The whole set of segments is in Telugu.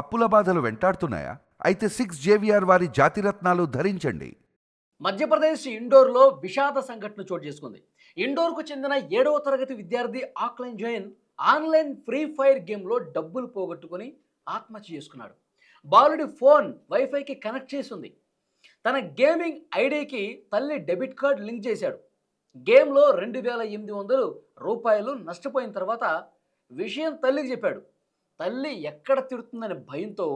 అప్పుల బాధలు వెంటాడుతున్నాయా? అయితే సిక్స్ జేవిఆర్ వారి జాతిరత్నాలు ధరించండి. మధ్యప్రదేశ్ ఇండోర్లో విషాద సంఘటన చోటు చేసుకుంది. ఇండోర్కు చెందిన ఏడవ తరగతి విద్యార్థి ఆక్లైన్ జైన్ ఆన్లైన్ ఫ్రీ ఫైర్ గేమ్లో డబ్బులు పోగొట్టుకుని ఆత్మహత్య చేసుకున్నాడు. బాలుడి ఫోన్ వైఫైకి కనెక్ట్ చేసి ఉంది తన గేమింగ్ ఐడికి తల్లి డెబిట్ కార్డ్ లింక్ చేశాడు. గేమ్లో రెండు వేల ఎనిమిది వందలు రూపాయలు నష్టపోయిన తర్వాత విషయం తల్లికి చెప్పాడు. తల్లి ఎక్కడ తిడుతుందనే భయంతో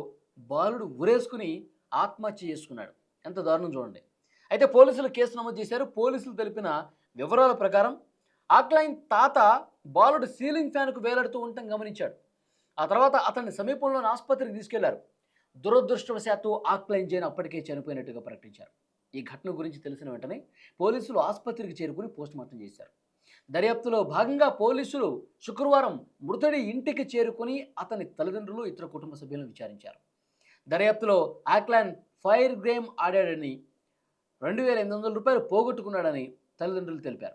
బాలుడు ఉరేసుకుని ఆత్మహత్య చేసుకున్నాడు. ఎంత దారుణం చూడండి. అయితే పోలీసులు కేసు నమోదు చేశారు. పోలీసులు తెలిపిన వివరాల ప్రకారం ఆక్లైన్ తాత బాలుడు సీలింగ్ ఫ్యాన్కు వేలాడుతూ ఉండటం గమనించాడు. ఆ తర్వాత అతన్ని సమీపంలోని ఆసుపత్రికి తీసుకెళ్ళారు. దురదృష్టవశాత్తు ఆక్లైన్ జైన్ అప్పటికే చనిపోయినట్టుగా ప్రకటించారు. ఈ ఘటన గురించి తెలిసిన వెంటనే పోలీసులు ఆసుపత్రికి చేరుకుని పోస్టుమార్టం చేశారు. దర్యాప్తులో భాగంగా పోలీసులు శుక్రవారం మృతుడి ఇంటికి చేరుకుని అతని తల్లిదండ్రులు ఇతర కుటుంబ సభ్యులను విచారించారు. దర్యాప్తులో ఆక్లాన్ ఫైర్ గేమ్ ఆడాడని రెండు వేల ఎనిమిది వందల రూపాయలు పోగొట్టుకున్నాడని తల్లిదండ్రులు తెలిపారు.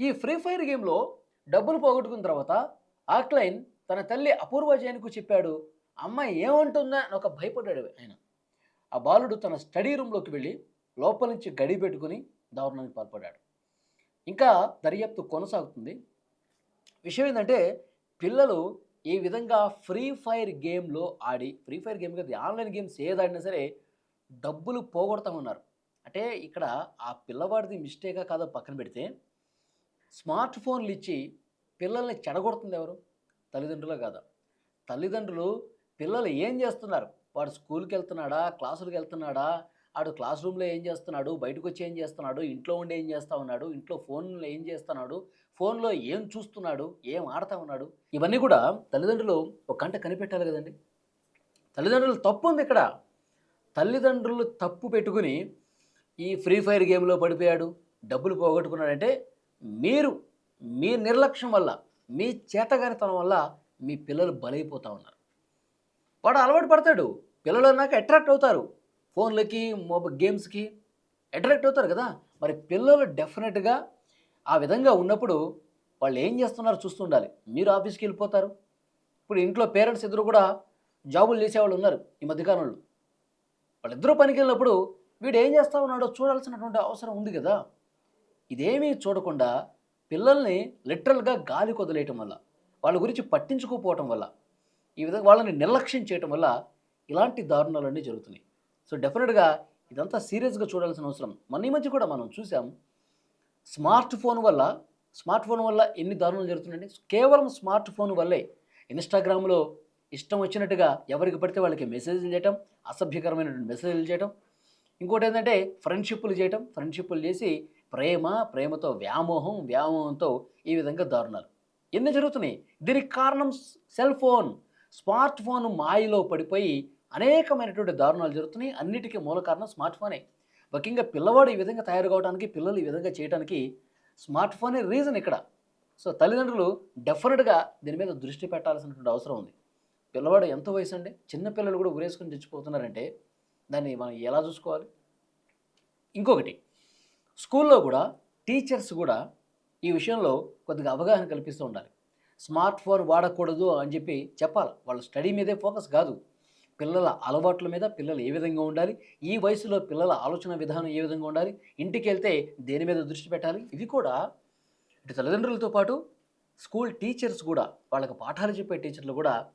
ఈ ఫ్రీ ఫైర్ గేమ్లో డబ్బులు పోగొట్టుకున్న తర్వాత ఆక్లైన్ తన తల్లి అపూర్వ జైన్కు చెప్పాడు అమ్మాయి ఏమంటుందా? అని ఒక భయపడ్డాడు ఆయన. ఆ బాలుడు తన స్టడీ రూమ్లోకి వెళ్ళి లోపల నుంచి గడి పెట్టుకుని దారుణానికి పాల్పడ్డాడు. ఇంకా దర్యాప్తు కొనసాగుతుంది. విషయం ఏంటంటే పిల్లలు ఈ విధంగా ఫ్రీ ఫైర్ గేమ్లో ఆడి ఫ్రీ ఫైర్ గేమ్ కదా ఆన్లైన్ గేమ్స్ ఏదాడినా సరే డబ్బులు పోగొడతామన్నారు అంటే ఇక్కడ ఆ పిల్లవాడిది మిస్టేకా కాదో పక్కన పెడితే స్మార్ట్ ఫోన్లు ఇచ్చి పిల్లల్ని చెడగొడుతుంది ఎవరు? తల్లిదండ్రులే కాదా. తల్లిదండ్రులు పిల్లలు ఏం చేస్తున్నారు? వాడు స్కూల్కి వెళ్తున్నాడా? క్లాసులకు వెళ్తున్నాడా? ఆడు క్లాస్ రూమ్లో ఏం చేస్తున్నాడు? బయటకు వచ్చి ఏం చేస్తున్నాడు? ఇంట్లో ఉండి ఏం చేస్తూ ఉన్నాడు? ఇంట్లో ఫోన్లో ఏం చేస్తున్నాడు? ఫోన్లో ఏం చూస్తున్నాడు? ఏం ఆడుతూ ఉన్నాడు? ఇవన్నీ కూడా తల్లిదండ్రులు ఒక కంట కనిపెట్టాలి కదండి. తల్లిదండ్రులు తప్పు ఉంది ఇక్కడ. తల్లిదండ్రులు తప్పు పెట్టుకుని ఈ ఫ్రీ ఫైర్ గేమ్లో పడిపోయాడు. డబ్బులు పోగొట్టుకున్నాడంటే మీరు మీ నిర్లక్ష్యం వల్ల మీ చేతగానితనం వల్ల మీ పిల్లలు బలైపోతూ ఉన్నారు. వాడు అలవాటు పడతాడు. పిల్లలు అన్నాక అట్రాక్ట్ అవుతారు. ఫోన్లకి మొబైల్ గేమ్స్కి అట్రాక్ట్ అవుతారు కదా. మరి పిల్లలు డెఫినెట్గా ఆ విధంగా ఉన్నప్పుడు వాళ్ళు ఏం చేస్తున్నారో చూస్తుండాలి మీరు ఆఫీస్కి వెళ్ళిపోతారు. ఇప్పుడు ఇంట్లో పేరెంట్స్ ఇద్దరు కూడా జాబులు చేసేవాళ్ళు ఉన్నారు ఈ మధ్యకాలంలో వాళ్ళిద్దరూ పనికి వెళ్ళినప్పుడు వీడు ఏం చేస్తా ఉన్నాడో చూడాల్సినటువంటి అవసరం ఉంది కదా. ఇదేమీ చూడకుండా పిల్లల్ని లిటరల్గా గాలి కొదలేయటం వల్ల వాళ్ళ గురించి పట్టించుకోకపోవటం వల్ల ఈ విధంగా వాళ్ళని నిర్లక్ష్యం చేయటం వల్ల ఇలాంటి దారుణాలన్నీ జరుగుతున్నాయి. సో డెఫినెట్గా ఇదంతా సీరియస్గా చూడాల్సిన అవసరం. మన ఈ మధ్య కూడా మనం చూసాం స్మార్ట్ ఫోన్ వల్ల స్మార్ట్ ఫోన్ వల్ల ఎన్ని దారుణాలు జరుగుతున్నాయండి కేవలం స్మార్ట్ ఫోన్ వల్లే ఇన్స్టాగ్రామ్లో ఇష్టం వచ్చినట్టుగా ఎవరికి పడితే వాళ్ళకి మెసేజ్లు చేయటం అసభ్యకరమైనటువంటి మెసేజ్లు చేయటం ఇంకోటి ఏంటంటే ఫ్రెండ్షిప్లు చేయటం ఫ్రెండ్షిప్లు చేసి ప్రేమ ప్రేమతో వ్యామోహం వ్యామోహంతో ఈ విధంగా దారుణాలు. ఎన్ని జరుగుతున్నాయి? దీనికి కారణం సెల్ ఫోన్ స్మార్ట్ ఫోన్ మాయలో పడిపోయి అనేకమైనటువంటి దారుణాలు జరుగుతున్నాయి. అన్నిటికీ మూల కారణం స్మార్ట్ ఫోనే. ముఖ్యంగా పిల్లవాడు ఈ విధంగా తయారు కావడానికి పిల్లలు ఈ విధంగా చేయడానికి స్మార్ట్ ఫోనే రీజన్ ఇక్కడ. సో తల్లిదండ్రులు డెఫినెట్గా దీని మీద దృష్టి పెట్టాల్సినటువంటి అవసరం ఉంది. పిల్లవాడు ఎంత వయసు అండి? చిన్న పిల్లలు కూడా ఉరేసుకొని చచ్చిపోతున్నారంటే దాన్ని మనం ఎలా చూసుకోవాలి? ఇంకొకటి స్కూల్లో కూడా టీచర్స్ కూడా ఈ విషయంలో కొద్దిగా అవగాహన కల్పిస్తూ ఉండాలి. స్మార్ట్ ఫోన్ వాడకూడదు అని చెప్పి చెప్పాలి. వాళ్ళ స్టడీ మీదే ఫోకస్ కాదు. పిల్లల అలవాట్ల మీద పిల్లలు ఏ విధంగా ఉండాలి? ఈ వయసులో పిల్లల ఆలోచన విధానం ఏ విధంగా ఉండాలి? ఇంటికి వెళ్తే దేని మీద దృష్టి పెట్టాలి? ఇవి కూడా ఇటు తల్లిదండ్రులతో పాటు స్కూల్ టీచర్స్ కూడా వాళ్ళకి పాఠాలు చెప్పే టీచర్లు కూడా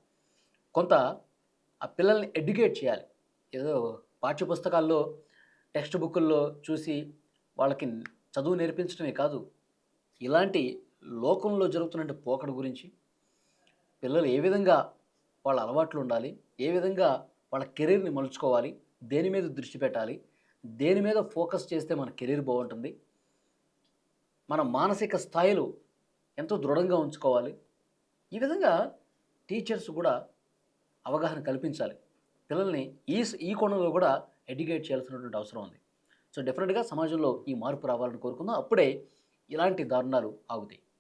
కొంత ఆ పిల్లల్ని ఎడ్యుకేట్ చేయాలి. ఏదో పాఠ్యపుస్తకాల్లో టెక్స్ట్ బుక్కుల్లో చూసి వాళ్ళకి చదువు నేర్పించడమే కాదు. ఇలాంటి లోకంలో జరుగుతున్న పోకడ గురించి పిల్లలు ఏ విధంగా వాళ్ళ అలవాట్లు ఉండాలి. ఏ విధంగా వాళ్ళ కెరీర్ని మలుచుకోవాలి దేని మీద దృష్టి పెట్టాలి దేని మీద ఫోకస్ చేస్తే మన కెరీర్ బాగుంటుంది మన మానసిక స్థాయిలు ఎంతో దృఢంగా ఉంచుకోవాలి. ఈ విధంగా టీచర్స్ కూడా అవగాహన కల్పించాలి. పిల్లల్ని ఈ ఈ కోణంలో కూడా ఎడ్యుకేట్ చేయాల్సినటువంటి అవసరం ఉంది. సో డెఫినెట్గా సమాజంలో ఈ మార్పు రావాలని కోరుకుందాం. అప్పుడే ఇలాంటి దారుణాలు ఆగుతాయి.